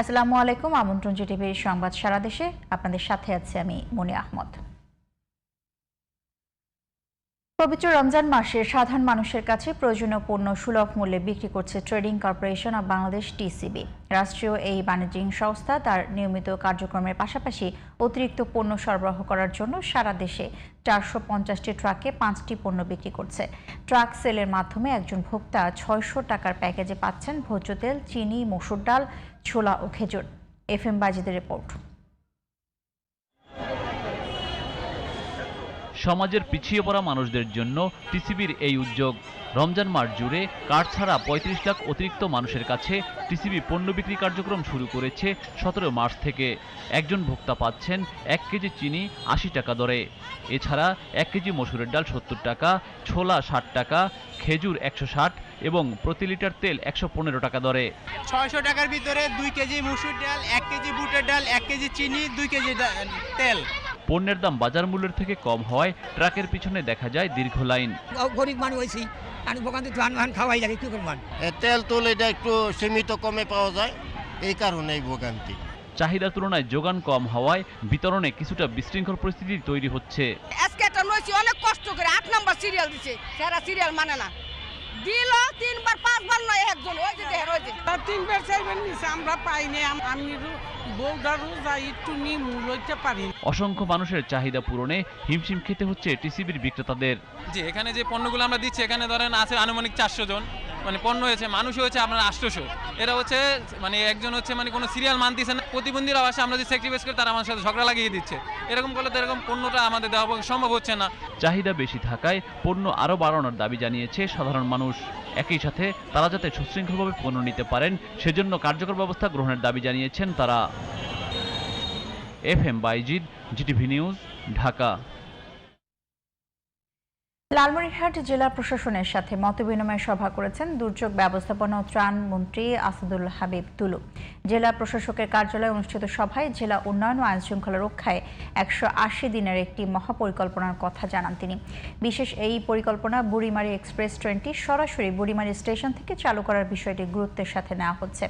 আসসালামু আলাইকুম আমন্ত্রণ জিটিভির সংবাদ সারা দেশে। আপনাদের সাথে আছে আমি মনি আহমদ। পবিত্র রমজান মাসে সাধারণ মানুষের কাছে প্রয়োজনীয় পণ্য সুলভ মূল্যে বিক্রি করছে trading corporation of Bangladesh TCB. রাষ্ট্রীয় এই বাণিজ্যিক সংস্থা তার নিয়মিত কার্যক্রমের পাশাপাশি অতিরিক্ত পণ্য সরবরাহ করার জন্য সারা দেশে চারশো পঞ্চাশটি ট্রাকে পাঁচটি পণ্য বিক্রি করছে। ট্রাক সেলের মাধ্যমে একজন ভোক্তা ছয়শো টাকার প্যাকেজে পাচ্ছেন ভোজ্য তেল, চিনি, মসুর ডাল, ছোলা ও খেজুর। এফ এম বাজিদের রিপোর্ট। সমাজের পিছিয়ে পড়া মানুষদের জন্য টিসিবির এই উদ্যোগ। রমজান মাস জুড়ে কার্ড ছাড়া পঁয়ত্রিশ লাখ অতিরিক্ত মানুষের কাছে টিসিবি পণ্য বিক্রি কার্যক্রম শুরু করেছে সতেরো মার্চ থেকে। একজন ভোক্তা পাচ্ছেন এক কেজি চিনি আশি টাকা দরে। এছাড়া এক কেজি মসুরের ডাল সত্তর টাকা, ছোলা ষাট টাকা, খেজুর একশো ষাট এবং প্রতি লিটার তেল একশো পনেরো টাকা দরে। ছয়শো টাকার ভিতরে দুই কেজি মসুর ডাল, এক কেজি বুটের ডাল, এক কেজি চিনি, দুই কেজি তেল। পণ্যের দাম বাজার মূল্যের থেকে কম হওয়ায় ট্রাকের পিছনে দেখা যায় দীর্ঘ লাইন। গরিব মানুষ হয়েছি আমি দোকান থেকে ধান ধান খাওয়াই লাগে কি করবেন তেল তুল এটা একটু সীমিত কমে পাওয়া যায় এই কারণে এই ভোগান্তি। চাহিদা তুলনায় যোগান কম হওয়ায় বিতরণে কিছুটা বিশৃঙ্খল পরিস্থিতি তৈরি হচ্ছে। আজকে একটা নইছি অনেক কষ্ট করে আট নাম্বার সিরিয়াল দিছে সেরা সিরিয়াল মানে না। দিল তিনবার পাঁচবার নয় একজন ওই যে ওই যে। তিনবার চাইবেন আমরা পাইনি আম- একটু লইতে পারি অসংখ্য মানুষের চাহিদা পূরণে হিমশিম খেতে হচ্ছে টিসিবির বিক্রেতাদের। জি এখানে যে পণ্যগুলো আমরা দিচ্ছি এখানে ধরেন আছে আনুমানিক চারশো জন। মানে পণ্য হয়েছে মানুষ হয়েছে, আপনার আটশোশো এরা হচ্ছে মানে একজন হচ্ছে মানে কোনো সিরিয়াল মানতেছে না। প্রতিবন্ধীরা আসে, আমরা যে স্যাক্রিফাইস করি, তারা আমার সাথে ঝগড়া লাগিয়ে দিচ্ছে। এরকম করলে তো এরকম পণ্যটা আমাদের দেওয়া সম্ভব হচ্ছে না। চাহিদা বেশি থাকায় পণ্য আরও বাড়ানোর দাবি জানিয়েছে সাধারণ মানুষ। একই সাথে তারা যাতে সুশৃঙ্খলভাবে পণ্য নিতে পারেন, সেজন্য কার্যকর ব্যবস্থা গ্রহণের দাবি জানিয়েছেন তারা। F M Bayezid, GTV news, Dhaka. Lalmonirhat জেলা প্রশাসনের সাথে মতবিনিময় সভা করেছেন দুর্যোগ ব্যবস্থাপনা ও ত্রাণ মন্ত্রী আসাদুল হাবিব তুলু। জেলা প্রশাসকের কার্যালয়ে অনুষ্ঠিত সভায় জেলা উন্নয়ন ও আইন শৃঙ্খলা রক্ষায় একশো আশি দিনের একটি মহাপরিকল্পনার কথা জানান তিনি। বিশেষ এই পরিকল্পনা বুড়িমারি এক্সপ্রেস ট্রেনটি সরাসরি বুড়িমারি স্টেশন থেকে চালু করার বিষয়টি গুরুত্বের সাথে নেওয়া হচ্ছে।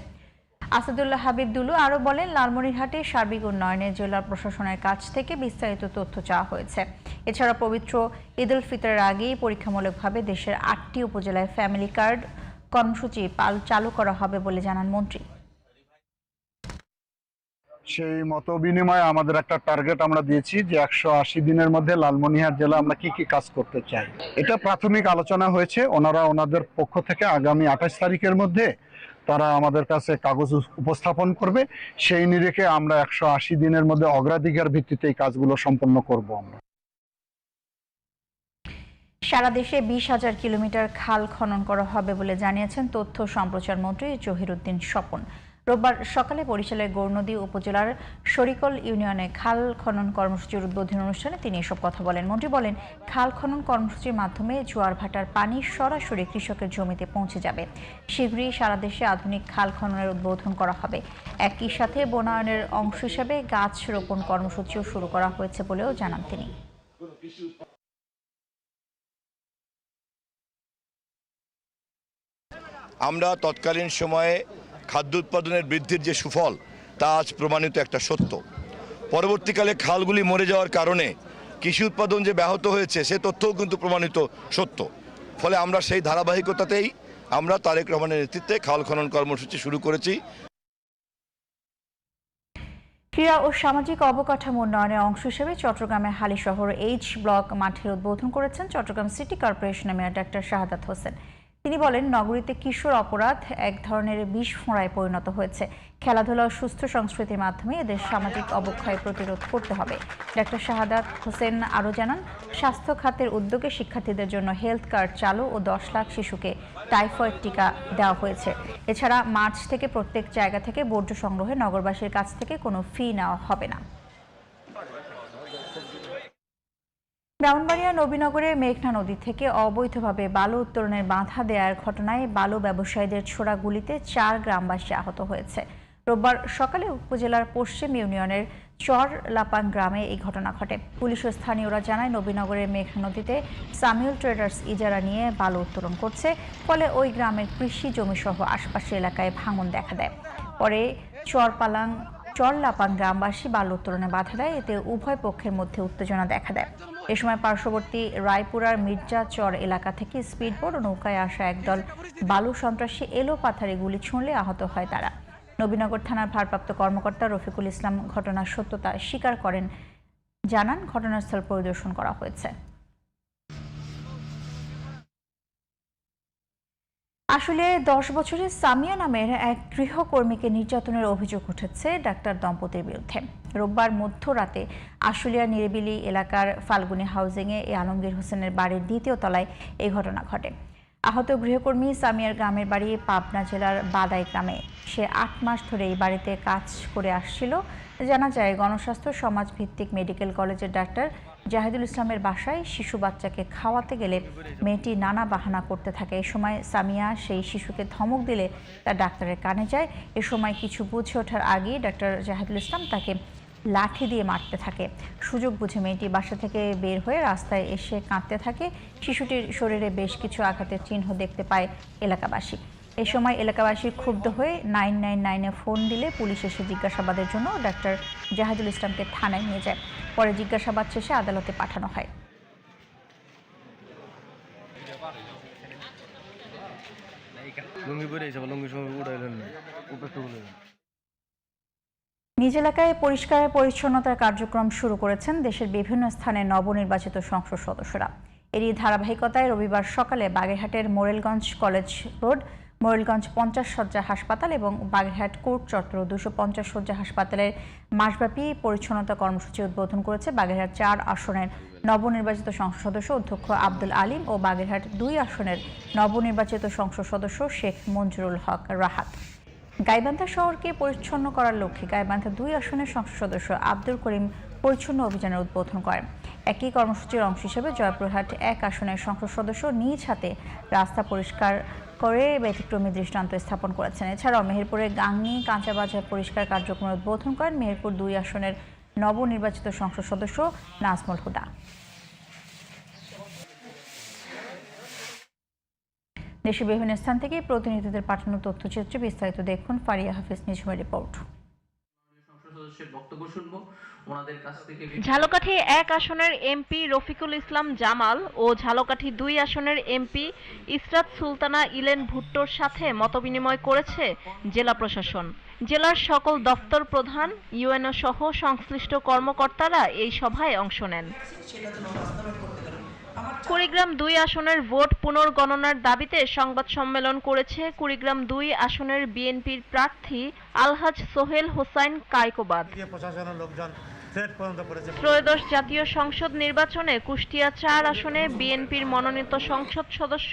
আসাদুল্লাহ হাবিব দুলু আরও বলেন, লালমনিরহাটে সার্বিক উন্নয়নে জেলা প্রশাসনের কাছ থেকে বিস্তারিত তথ্য চাওয়া হয়েছে। এছাড়া পবিত্র ঈদ উল ফিতরের আগেই পরীক্ষামূলকভাবে দেশের আটটি উপজেলায় ফ্যামিলি কার্ড কর্মসূচি পাল, চালু করা হবে বলে জানান মন্ত্রী। সেই মত বিনিময়ে আমাদের একটা টার্গেট আমরা দিয়েছি যে একশো আশি দিনের মধ্যে লালমনিরহাট জেলা আমরা কি কি কাজ করতে চাই। এটা প্রাথমিক আলোচনা হয়েছে। ওনারা ওনাদের পক্ষ থেকে আগামী আঠাশ তারিখের মধ্যে তারা আমাদের কাছে কাগজ উপস্থাপন করবে। সেই নিরিখে আমরা একশো আশি দিনের মধ্যে অগ্রাধিকার ভিত্তিতে এই কাজগুলো সম্পন্ন করব আমরা। সারা দেশে বিশ হাজার কিলোমিটার খাল খনন করা হবে বলে জানিয়েছেন তথ্য সম্প্রচার মন্ত্রী জহিরুদ্দিন স্বপন। রোববার সকালে বরিশালের গৌরনদী উপজেলার শরিকল ইউনিয়নে খাল খনন কর্মসূচির উদ্বোধনী অনুষ্ঠানে তিনি এসব কথা বলেন। মন্ত্রী বলেন, খাল খনন কর্মসূচির মাধ্যমে জোয়ার ভাটার পানি সরাসরি কৃষকের জমিতে পৌঁছে যাবে। শীঘ্রই সারা দেশে আধুনিক খাল খননের উদ্বোধন করা হবে। একই সাথে বনায়নের অংশ হিসাবে গাছ রোপণ কর্মসূচিও শুরু করা হয়েছে বলেও জানান তিনি। আমরা তৎকালীন সময়ে খাদ্য উৎপাদনের বৃদ্ধির যে সুফল, তা আজ প্রমাণিত একটা সত্য। পরবর্তীকালে খালগুলি মরে যাওয়ার কারণে কৃষি উৎপাদন যে ব্যাহত হয়েছে, সে তথ্যও কিন্তু প্রমাণিত সত্য। ফলে আমরা সেই ধারাবাহিকতাতেই আমরা তারেক রহমানের নেতৃত্বে খাল খনন কর্মসূচি শুরু করেছি। ক্রীড়া ও সামাজিক অবকাঠামো উন্নয়নের অংশ হিসেবে চট্টগ্রামের হালিশহর এইচ ব্লক মাঠের উদ্বোধন করেছেন চট্টগ্রাম সিটি কর্পোরেশনের মেয়র ডাক্তার শাহাদাত হোসেন। তিনি বলেন, নগরীতে কিশোর অপরাধ এক ধরনের বিষ ফোঁড়ায় পরিণত হয়েছে। খেলাধুলা ও সুস্থ সংস্কৃতির মাধ্যমে এদের সামাজিক অবক্ষয় প্রতিরোধ করতে হবে। ডাক্তার শাহাদাত হোসেন আরও জানান, স্বাস্থ্য খাতের উদ্যোগে শিক্ষার্থীদের জন্য হেলথ কার্ড চালু ও দশ লাখ শিশুকে টাইফয়েড টিকা দেওয়া হয়েছে। এছাড়া মার্চ থেকে প্রত্যেক জায়গা থেকে বর্জ্য সংগ্রহে নগরবাসীর কাছ থেকে কোনো ফি নেওয়া হবে না। ব্রাহ্মণবাড়িয়া নবীনগরে মেঘনা নদী থেকে অবৈধভাবে বালু উত্তোলনের বাধা দেওয়ার ঘটনায় বালু ব্যবসায়ীদের ছোড়া গুলিতে চার গ্রামবাসী আহত হয়েছে। রোববার সকালে উপজেলার পশ্চিম ইউনিয়নের চর লাপাং গ্রামে এই ঘটনা ঘটে। পুলিশ ও স্থানীয়রা জানায়, নবীনগরের মেঘনা নদীতে সামিউল ট্রেডার্স ইজারা নিয়ে বালু উত্তোলন করছে, ফলে ওই গ্রামের কৃষি জমিসহ আশপাশের এলাকায় ভাঙন দেখা দেয়। পরে চরপালাং, চরলাপাং গ্রামবাসী বালু উত্তোলনে বাধা দেয়, এতে উভয় পক্ষের মধ্যে উত্তেজনা দেখা দেয়। এ সময় পার্শ্ববর্তী রায়পুরার মির্জাচর এলাকা থেকে স্পিডবোট ও নৌকায় আসা একদল বালু সন্ত্রাসী এলো পাথারে গুলি ছুঁড়লে আহত হয় তারা। নবীনগর থানার ভারপ্রাপ্ত কর্মকর্তা রফিকুল ইসলাম ঘটনার সত্যতা স্বীকার করেন। জানান, ঘটনাস্থল পরিদর্শন করা হয়েছে। আসলে দশ বছরের সামিয়া নামের এক গৃহকর্মীকে নির্যাতনের অভিযোগ উঠেছে ডাক্তার দম্পতির বিরুদ্ধে। রোববার মধ্যরাতে আশুলিয়া নিরিবিলি এলাকার ফাল্গুনি হাউজিংয়ে এ আলমগীর হোসেনের বাড়ির দ্বিতীয় তলায় এই ঘটনা ঘটে। আহত গৃহকর্মী সামিয়ার গ্রামের বাড়ি পাবনা জেলার বাদাই গ্রামে। সে আট মাস ধরে এই বাড়িতে কাজ করে আসছিল। জানা যায়, গণস্বাস্থ্য, সমাজভিত্তিক, মেডিকেল কলেজের ডাক্তার জাহিদুল ইসলামের বাসায় শিশু বাচ্চাকে খাওয়াতে গেলে মেয়েটি নানা বাহানা করতে থাকে। এ সময় সামিয়া সেই শিশুকে ধমক দিলে তার ডাক্তারের কানে যায়। এ সময় কিছু বুঝে ওঠার আগেই ডাক্তার জাহিদুল ইসলাম তাকে লাঠি দিয়ে মারতে থাকে। সুযোগ বুঝে মেয়েটি বাসা থেকে বের হয়ে রাস্তায় এসে কাঁদতে থাকে। শিশুটির শরীরে বেশ কিছু আঘাতের চিহ্ন দেখতে পায় এলাকাবাসী। এ সময় এলাকাবাসী ক্ষুব্ধ হয়ে নাইন নাইন নাইনে ফোন দিলে পুলিশ এসে জিজ্ঞাসাবাদের জন্য ডাক্তার জাহাদুল ইসলামকে থানায় নিয়ে যায়। পরে জিজ্ঞাসাবাদ শেষে আদালতে পাঠানো হয়। লুঙ্গি পরে এসে লুঙ্গি সঙ্গে উড়াইলেন উপরে তুলে নিজ এলাকায় পরিষ্কার পরিচ্ছন্নতার কার্যক্রম শুরু করেছেন দেশের বিভিন্ন স্থানে নবনির্বাচিত সংসদ সদস্যরা। এরই ধারাবাহিকতায় রবিবার সকালে বাগেরহাটের মোরেলগঞ্জ কলেজ রোড মোরেলগঞ্জ পঞ্চাশ শয্যা হাসপাতাল এবং বাগেরহাট কোর্ট চত্বর দুশো পঞ্চাশ শয্যা হাসপাতালের মাসব্যাপী পরিচ্ছন্নতা কর্মসূচি উদ্বোধন করেছে বাগেরহাট চার আসনের নবনির্বাচিত সংসদ সদস্য অধ্যক্ষ আব্দুল আলিম ও বাগেরহাট দুই আসনের নবনির্বাচিত সংসদ সদস্য শেখ মঞ্জুরুল হক রাহাত। গাইবান্ধা শহরকে পরিচ্ছন্ন করার লক্ষ্যে গাইবান্ধা দুই আসনের সংসদ সদস্য আব্দুল করিম পরিচ্ছন্ন অভিযানের উদ্বোধন করেন। একই কর্মসূচির অংশ হিসেবে জয়পুরহাট এক আসনের সংসদ সদস্য নিজ হাতে রাস্তা পরিষ্কার করে ব্যতিক্রমী দৃষ্টান্ত স্থাপন করেছেন। এছাড়াও মেহেরপুরের গাংনি কাঁচাবাজার পরিষ্কার কার্যক্রম উদ্বোধন করেন মেহেরপুর দুই আসনের নবনির্বাচিত সংসদ সদস্য নাজমুল হুদা। দেশের বিভিন্ন স্থান থেকে প্রতিনিধিদের পাঠানো তথ্যচিত্রে বিস্তারিত দেখুন ফারিয়া হাফিজ নিঝুমের রিপোর্ট। ঝালকাঠি এক আসনের এমপি রফিকুল ইসলাম জামাল ও ঝালকাঠি দুই আসনের এমপি ইসরাত সুলতানা ইলেন ভুট্টোর সাথে মতবিনিময় করেছে জেলা প্রশাসন। জেলার সকল দপ্তর প্রধান ইউএনও সহ সংশ্লিষ্ট কর্মকর্তারা এই সভায় অংশ নেন। কুড়িগ্রাম দুই আসনের ভোট পুনর্গণনার দাবিতে সংবাদ সম্মেলন করেছে কুড়িগ্রাম দুই আসনের বিএনপির প্রার্থী আলহাজ সোহেল হোসাইন কায়কোবাদ। ত্রয়োদশ জাতীয় সংসদ নির্বাচনে কুষ্টিয়া চার আসনে বিএনপির মনোনীত সংসদ সদস্য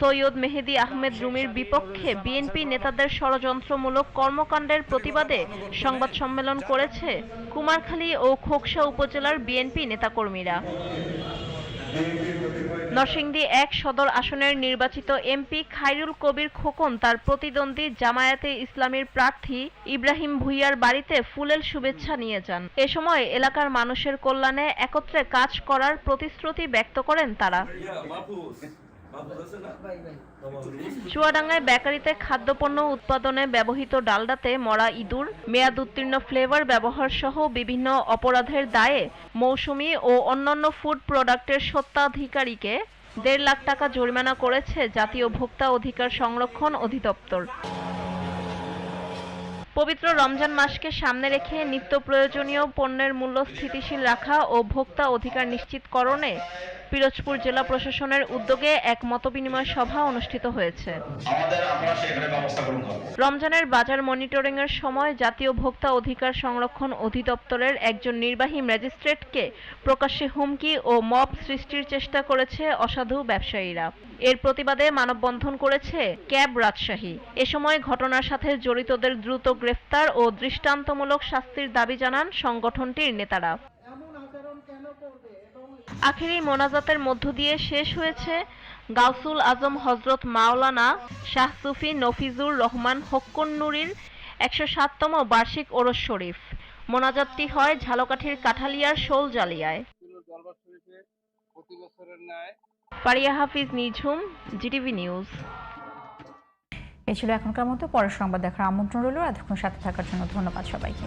সৈয়দ মেহেদি আহমেদ রুমির বিপক্ষে বিএনপি নেতাদের ষড়যন্ত্রমূলক কর্মকাণ্ডের প্রতিবাদে সংবাদ সম্মেলন করেছে কুমারখালী ও খোকসা উপজেলার বিএনপি নেতাকর্মীরা। নরসিংদী এক সদর আসনের নির্বাচিত এমপি খাইরুল কবির খোকন তার প্রতিদ্বন্দ্বী জামায়াতে ইসলামীর প্রার্থী ইব্রাহিম ভুইয়ার বাড়িতে ফুলেল শুভেচ্ছা নিয়ে যান। এ সময় এলাকার মানুষের কল্যাণে একত্রে কাজ করার প্রতিশ্রুতি ব্যক্ত করেন তারা। চুয়াডাঙ্গায় বেকারিতে খাদ্যপণ্য উৎপাদনে ব্যবহৃত ডালডাতে মরা ইঁদুর, মেয়াদ উত্তীর্ণ ফ্লেভার ব্যবহার সহ বিভিন্ন অপরাধের দায়ে মৌসুমি ও অন্যান্য ফুড প্রোডাক্টের সত্ত্বাধিকারীকে দেড় লাখ টাকা জরিমানা করেছে জাতীয় ভোক্তা অধিকার সংরক্ষণ অধিদপ্তর। পবিত্র রমজান মাসকে সামনে রেখে নিত্য প্রয়োজনীয় পণ্যের মূল্য স্থিতিশীল রাখা ও ভোক্তা অধিকার নিশ্চিতকরণে পিরোজপুর জেলা প্রশাসনের উদ্যোগে এক মতবিনিময় সভা অনুষ্ঠিত হয়েছে। রমজানের বাজার মনিটরিং এর সময় জাতীয় ভোক্তা অধিকার সংরক্ষণ অধিদপ্তরের একজন নির্বাহী ম্যাজিস্ট্রেটকে প্রকাশ্যে হুমকি ও মব সৃষ্টির চেষ্টা করেছে অসাধু ব্যবসায়ীরা। এর প্রতিবাদে মানববন্ধন করেছে ক্যাব রাজশাহী। এ সময় ঘটনার সাথে জড়িতদের দ্রুত গ্রেফতার ও দৃষ্টান্তমূলক শাস্তির দাবি জানান সংগঠনটির নেতারা। আখেরি মোনাজাতের মধ্য দিয়ে শেষ হয়েছে গাউসুল আজম হজরত মাওলানা শাহ সুফি নফিজুর রহমান হক্কন্নুরির একশো সাততম বার্ষিক ওরস শরীফ। মোনাজাতটি হয় ঝালকাঠির কাঠালিয়ার শোল জালিয়ায়। পারিয়া হাফিজ নিঝুম, জিটিভি নিউজ। এ ছিল এখনকার মতো, পরের সংবাদ দেখার আমন্ত্রণ রইল। এতক্ষণ সাথে থাকার জন্য ধন্যবাদ সবাইকে।